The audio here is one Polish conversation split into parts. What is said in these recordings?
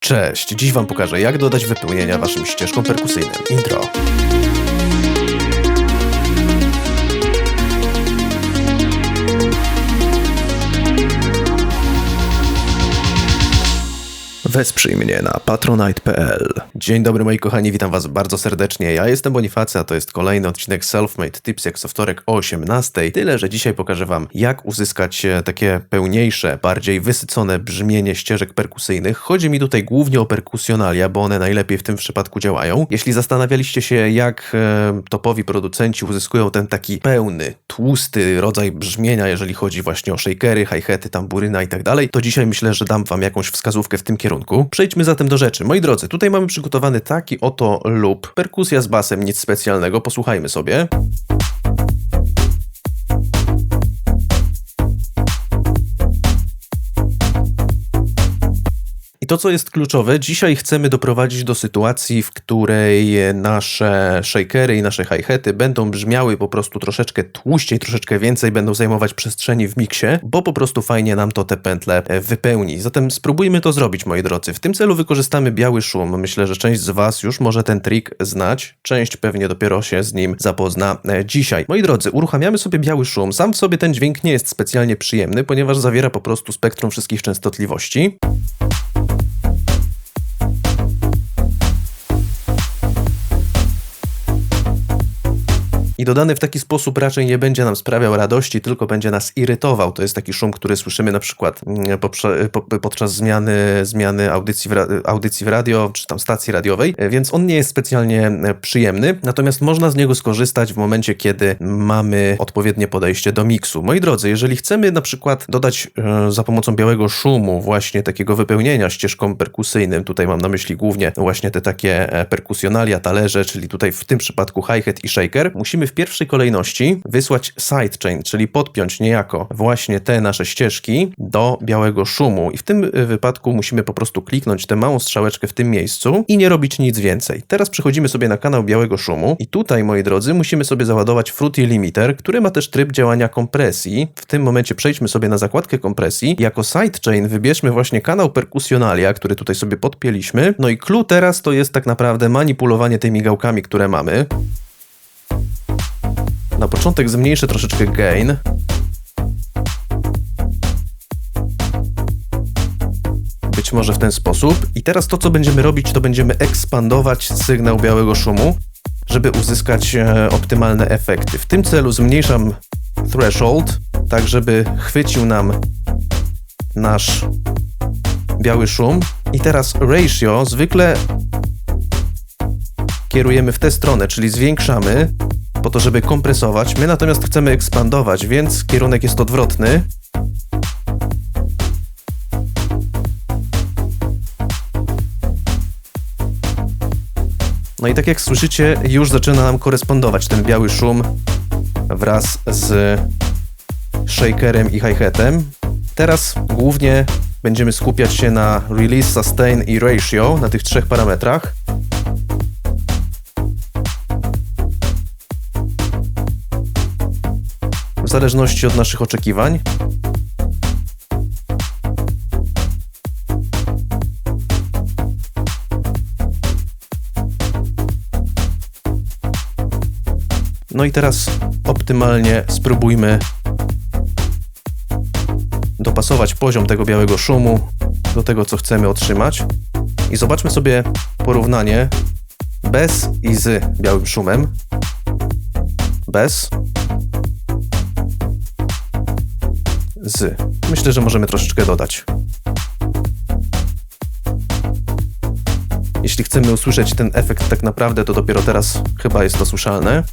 Cześć, dziś Wam pokażę jak dodać wypełnienia Waszym ścieżkom perkusyjnym. Intro. Wesprzyj mnie na patronite.pl. Dzień dobry moi kochani, witam was bardzo serdecznie. Ja jestem Bonifacy, a to jest kolejny odcinek Selfmade Tips jak co wtorek o 18. Tyle, że dzisiaj pokażę wam jak uzyskać e, takie pełniejsze, bardziej wysycone brzmienie ścieżek perkusyjnych. Chodzi mi tutaj głównie o perkusjonalia, bo one najlepiej w tym przypadku działają. Jeśli zastanawialiście się jak e, topowi producenci uzyskują ten taki pełny, tłusty rodzaj brzmienia, jeżeli chodzi właśnie o shakery, hi-haty, tamburyna i tak dalej, to dzisiaj myślę, że dam wam jakąś wskazówkę w tym kierunku. Przejdźmy zatem do rzeczy. Moi drodzy, tutaj mamy przygotowany taki oto loop. Perkusja z basem, nic specjalnego. Posłuchajmy sobie. To, co jest kluczowe, dzisiaj chcemy doprowadzić do sytuacji, w której nasze shakery i nasze hi-haty będą brzmiały po prostu troszeczkę tłuściej, troszeczkę więcej, będą zajmować przestrzeni w miksie, bo po prostu fajnie nam to te pętle e, wypełni. Zatem spróbujmy to zrobić, moi drodzy. W tym celu wykorzystamy biały szum. Myślę, że część z Was już może ten trik znać, część pewnie dopiero się z nim zapozna e, dzisiaj. Moi drodzy, uruchamiamy sobie biały szum. Sam w sobie ten dźwięk nie jest specjalnie przyjemny, ponieważ zawiera po prostu spektrum wszystkich częstotliwości. I dodany w taki sposób raczej nie będzie nam sprawiał radości, tylko będzie nas irytował. To jest taki szum, który słyszymy na przykład mm, podczas zmiany, zmiany audycji, w, audycji w radio, czy tam stacji radiowej, więc on nie jest specjalnie e, przyjemny, natomiast można z niego skorzystać w momencie, kiedy mamy odpowiednie podejście do miksu. Moi drodzy, jeżeli chcemy na przykład dodać e, za pomocą białego szumu właśnie takiego wypełnienia ścieżką perkusyjnym, tutaj mam na myśli głównie właśnie te takie e, perkusjonalia, talerze, czyli tutaj w tym przypadku hi-hat i shaker, musimy w pierwszej kolejności wysłać sidechain, czyli podpiąć niejako właśnie te nasze ścieżki do białego szumu. I w tym wypadku musimy po prostu kliknąć tę małą strzałeczkę w tym miejscu i nie robić nic więcej. Teraz przechodzimy sobie na kanał białego szumu i tutaj, moi drodzy, musimy sobie załadować Fruity Limiter, który ma też tryb działania kompresji. W tym momencie przejdźmy sobie na zakładkę kompresji. Jako sidechain wybierzmy właśnie kanał perkusjonalia, który tutaj sobie podpięliśmy. No i clue teraz to jest tak naprawdę manipulowanie tymi gałkami, które mamy. Na początek zmniejszę troszeczkę gain. Być może w ten sposób. I teraz to, co będziemy robić, to będziemy ekspandować sygnał białego szumu, żeby uzyskać e, optymalne efekty. W tym celu zmniejszam threshold, tak żeby chwycił nam nasz biały szum. I teraz ratio zwykle kierujemy w tę stronę, czyli zwiększamy po to, żeby kompresować. My natomiast chcemy ekspandować, więc kierunek jest odwrotny. No i tak jak słyszycie, już zaczyna nam korespondować ten biały szum wraz z shakerem i hi-hatem. Teraz głównie będziemy skupiać się na release, sustain i ratio, na tych trzech parametrach. W zależności od naszych oczekiwań. No i teraz optymalnie spróbujmy dopasować poziom tego białego szumu do tego, co chcemy otrzymać. I zobaczmy sobie porównanie bez i z białym szumem. Bez z. Myślę, że możemy troszeczkę dodać. Jeśli chcemy usłyszeć ten efekt tak naprawdę, to dopiero teraz chyba jest to słyszalne.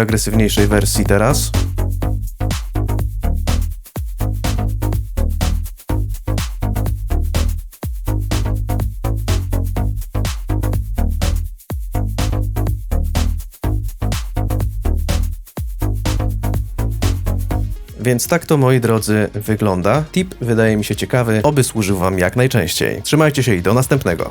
Agresywniejszej wersji teraz. Więc tak to, moi drodzy, wygląda. Tip wydaje mi się ciekawy, oby służył Wam jak najczęściej. Trzymajcie się i do następnego.